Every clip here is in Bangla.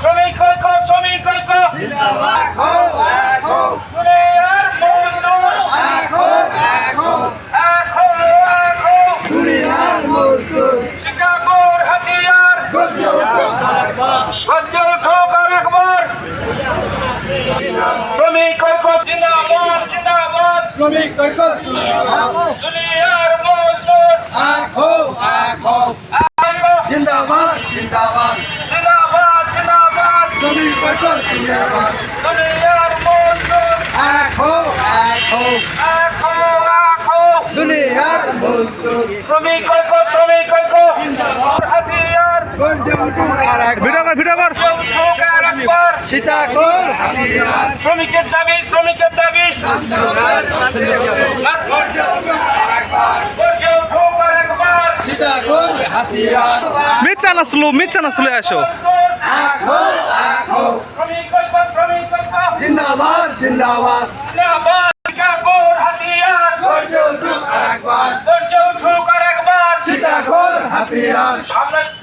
শ্রমিক ঐক্য শ্রমিক ঐক্য দুনিয়ার মজদুর এখন এখন শিকাগোর হাতিয়ার গর্জে উঠুক আর একবার শ্রমিক ঐক্য জিন্দাবাদ শ্রমিক ঐক্য দুনিয়ার মজদুর আখো আখো জিন্দাবাদ জিন্দাবাদ জিন্দাবাদ জিন্দাবাদ। শ্রমিক ঐক্য জিন্দাবাদ দুনিয়ার মজদুর আখো আখো আখো আখো দুনিয়ার মজদুর শ্রমিক ঐক্য। শ্রমিক ঐক্য হাতিয়ার গর্জে উঠুক আর এক ভিডিও কর ভিডিও কর। উঠুক আর একবার সীতাকুল হাতিয়ার। শ্রমিকের দাবি শ্রমিকের দাবি গর্জে উঠুক আর একবার সীতাকুল হাতিয়ার মিচ্ছা নাচলু মিচ্ছা নাচলে আসো আখো আখো শ্রমিক ঐক্য শ্রমিক ঐক্য জিন্দাবাদ জিন্দাবাদ জিন্দাবাদ শিকাগোর হাতিয়ার গর্জে উঠুক আর একবার গর্জে উঠুক আর একবার সীতাকুল হাতিয়ার সামনে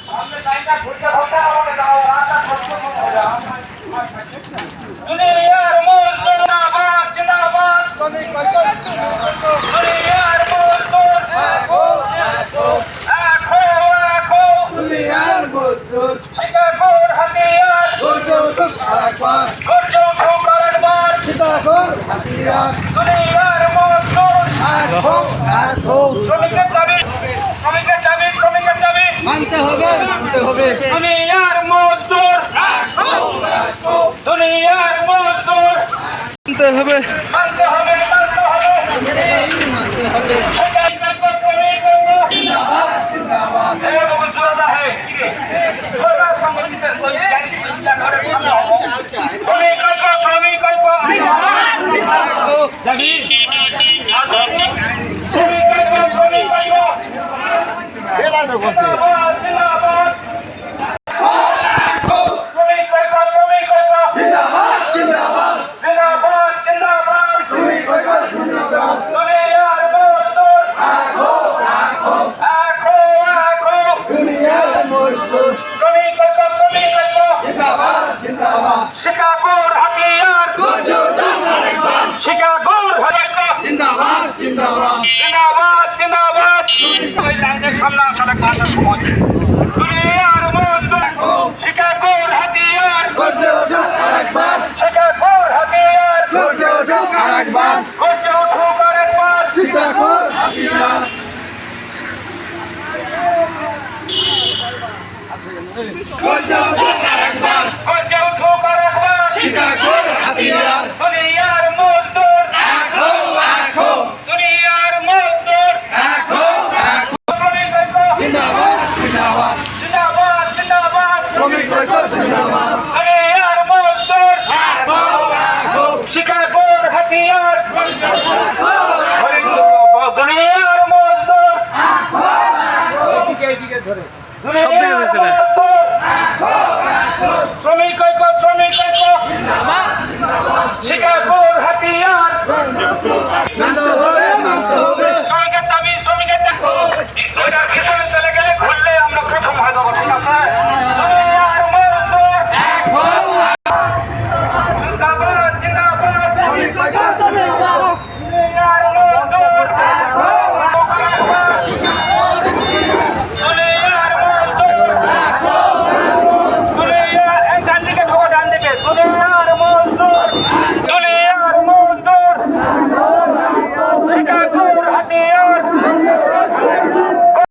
সামনে জায়গা ঘুরতে ধরতে হবে না রাস্তা দুনিয়ার মূল জিন্দাবাদ জিন্দাবাদ শ্রমিক ঐক্য দুনিয়ার মূল আখো আখো আখো আখো দুনিয়ার মজদুর শিকাগোর হাতিয়ার গর্জে উঠুক আর একবার গর্জে উঠুক আর একবার সীতাকুল হাতিয়ার দুনিয়ার মূল আখো আখো শ্রমিকের দাবি শ্রমিকের দাবি শ্রমিকের দাবি মানতে হবে। মানতে হবে দুনিয়ার মজদুর দুনিয়ার মজদুর মানতে হবে মানতে হবে মানতে হবে সেটাই দেখো তুমি করব জিন্দাবাদ জিন্দাবাদ এ বকুল জোরাদা হে জোরাদা সংগঠিতের ওই গাড়ি ইন্ডিয়া ঘরে সামনে হব শ্রমিক ঐক্য শ্রমিক ঐক্য যাবি শ্রমিক ঐক্য শ্রমিক ঐক্য জিন্দাবাদ জিন্দাবাদ শ্রমিক ঐক্য শ্রমিক ঐক্য জিন্দাবাদ জিন্দাবাদ জিন্দাবাদ জিন্দাবাদ শ্রমিক ঐক্য জিন্দাবাদ দুনিয়ার মজদুর আখো আখো আখো আখো দুনিয়ার মজদুর শ্রমিক ঐক্য শ্রমিক ঐক্য জিন্দাবাদ জিন্দাবাদ শিকাগোর হাতিয়ার শিকাগোর হাতিয়ার জিন্দাবাদ জিন্দাবাদ জিন্দাবাদ শিকাগোর হাতিয়ার মজদুর আখো আখো দুনিয়ার মজদুর আখো আখো শ্রমিক ঐক্য জিন্দাবাদ জিন্দাবাদ জিন্দাবাদ জিন্দাবাদ শ্রমিক ঐক্য জিন্দাবাদ দুনিয়ার মজদুর শিকাগোর হাতিয়ার দুনিয়ার মজদুর সব দিকে হয়েছে না?